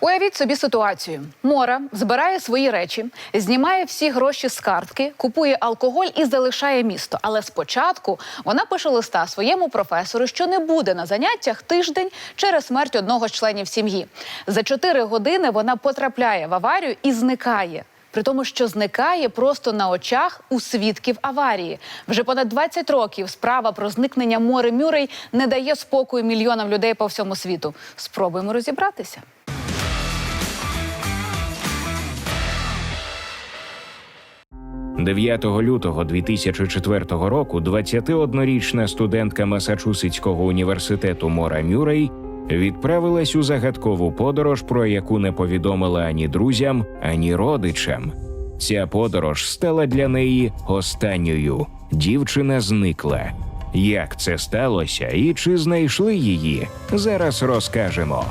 Уявіть собі ситуацію: Мора збирає свої речі, знімає всі гроші з картки, купує алкоголь і залишає місто. Але спочатку вона пише листа своєму професору, що не буде на заняттях тиждень через смерть одного з членів сім'ї. За чотири години вона потрапляє в аварію і зникає. При тому, що зникає просто на очах у свідків аварії. Вже понад 20 років справа про зникнення Мори Мюррей не дає спокою мільйонам людей по всьому світу. Спробуємо розібратися. – 9 лютого 2004 року 21-річна студентка Масачусетського університету Мора Мюррей відправилась у загадкову подорож, про яку не повідомила ані друзям, ані родичам. Ця подорож стала для неї останньою. Дівчина зникла. Як це сталося і чи знайшли її? Зараз розкажемо.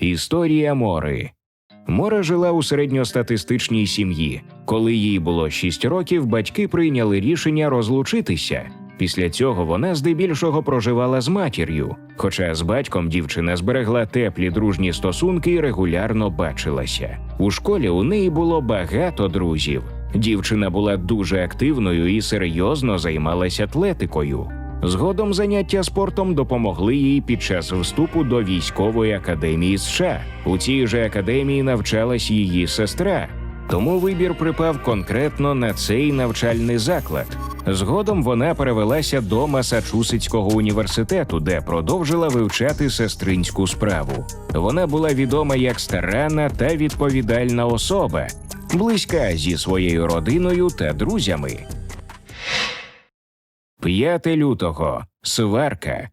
Історія Мори. Мора жила у середньостатистичній сім'ї. Коли їй було 6 років, батьки прийняли рішення розлучитися. Після цього вона здебільшого проживала з матір'ю. Хоча з батьком дівчина зберегла теплі дружні стосунки і регулярно бачилася. У школі у неї було багато друзів. Дівчина була дуже активною і серйозно займалася атлетикою. Згодом заняття спортом допомогли їй під час вступу до військової академії США. У цій же академії навчалась її сестра. Тому вибір припав конкретно на цей навчальний заклад. Згодом вона перевелася до Масачусетського університету, де продовжила вивчати сестринську справу. Вона була відома як старанна та відповідальна особа, близька зі своєю родиною та друзями. 5 лютого сварка.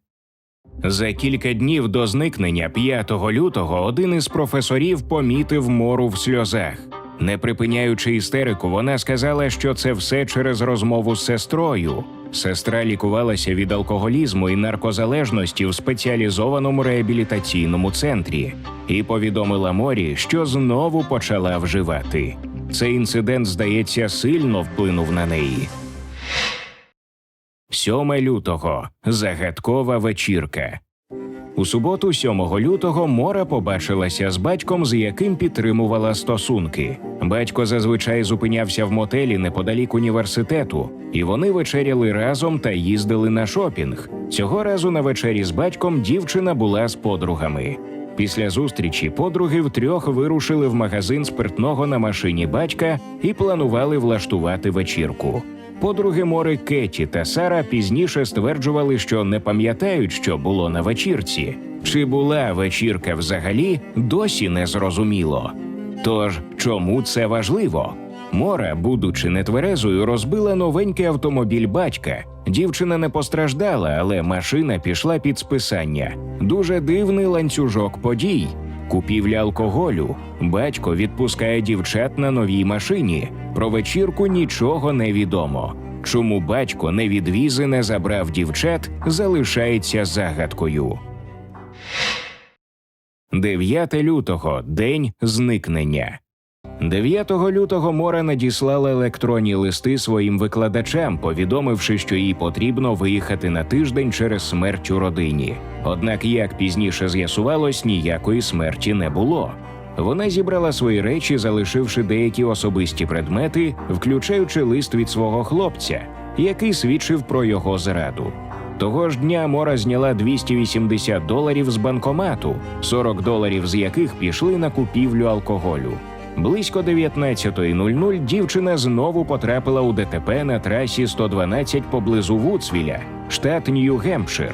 За кілька днів до зникнення 5 лютого один із професорів помітив мору в сльозах. Не припиняючи істерику, вона сказала, що це все через розмову з сестрою. Сестра лікувалася від алкоголізму і наркозалежності в спеціалізованому реабілітаційному центрі і повідомила Морі, що знову почала вживати. Цей інцидент, здається, сильно вплинув на неї. 7 лютого загадкова вечірка. У суботу, 7 лютого, Мора побачилася з батьком, з яким підтримувала стосунки. Батько зазвичай зупинявся в мотелі неподалік університету, і вони вечеряли разом та їздили на шопінг. Цього разу на вечері з батьком дівчина була з подругами. Після зустрічі подруги втрьох вирушили в магазин спиртного на машині батька і планували влаштувати вечірку. Подруги Мори Кеті та Сара пізніше стверджували, що не пам'ятають, що було на вечірці. Чи була вечірка взагалі, досі не зрозуміло. Тож чому це важливо? Мора, будучи нетверезою, розбила новенький автомобіль батька. Дівчина не постраждала, але машина пішла під списання. Дуже дивний ланцюжок подій. Купівля алкоголю. Батько відпускає дівчат на новій машині. Про вечірку нічого не відомо. Чому батько не відвіз і не забрав дівчат, залишається загадкою. 9 лютого день зникнення. 9 лютого Мора надіслала електронні листи своїм викладачам, повідомивши, що їй потрібно виїхати на тиждень через смерть у родині. Однак, як пізніше з'ясувалось, ніякої смерті не було. Вона зібрала свої речі, залишивши деякі особисті предмети, включаючи лист від свого хлопця, який свідчив про його зраду. Того ж дня Мора зняла 280 доларів з банкомату, 40 доларів з яких пішли на купівлю алкоголю. Близько 19.00 дівчина знову потрапила у ДТП на трасі 112 поблизу Вудсвіля, штат Нью-Гемпшир.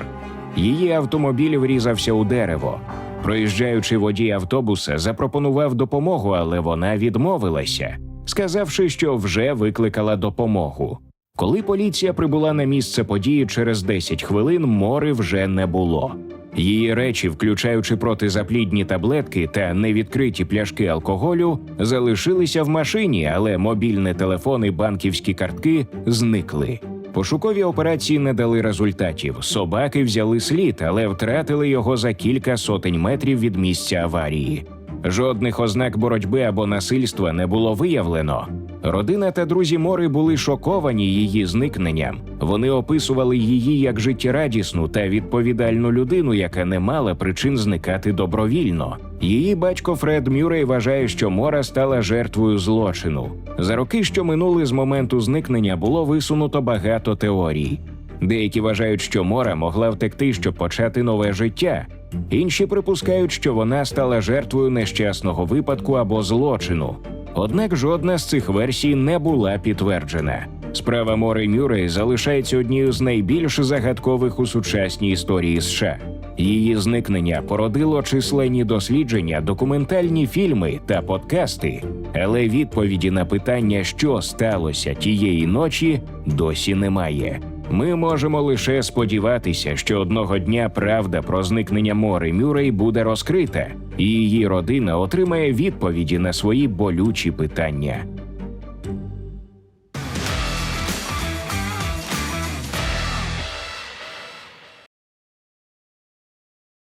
Її автомобіль врізався у дерево. Проїжджаючи водій автобуса, запропонував допомогу, але вона відмовилася, сказавши, що вже викликала допомогу. Коли поліція прибула на місце події через 10 хвилин, мори вже не було. Її речі, включаючи протизаплідні таблетки та невідкриті пляшки алкоголю, залишилися в машині, але мобільний телефон і банківські картки зникли. Пошукові операції не дали результатів. Собаки взяли слід, але втратили його за кілька сотень метрів від місця аварії. Жодних ознак боротьби або насильства не було виявлено. Родина та друзі Мори були шоковані її зникненням. Вони описували її як життєрадісну та відповідальну людину, яка не мала причин зникати добровільно. Її батько Фред Мюррей вважає, що Мора стала жертвою злочину. За роки, що минули з моменту зникнення, було висунуто багато теорій. Деякі вважають, що Мора могла втекти, щоб почати нове життя. Інші припускають, що вона стала жертвою нещасного випадку або злочину. Однак жодна з цих версій не була підтверджена. Справа Мори Мюррей залишається однією з найбільш загадкових у сучасній історії США. Її зникнення породило численні дослідження, документальні фільми та подкасти, але відповіді на питання, що сталося тієї ночі, досі немає. Ми можемо лише сподіватися, що одного дня правда про зникнення Мори Мюррей буде розкрита, і її родина отримає відповіді на свої болючі питання.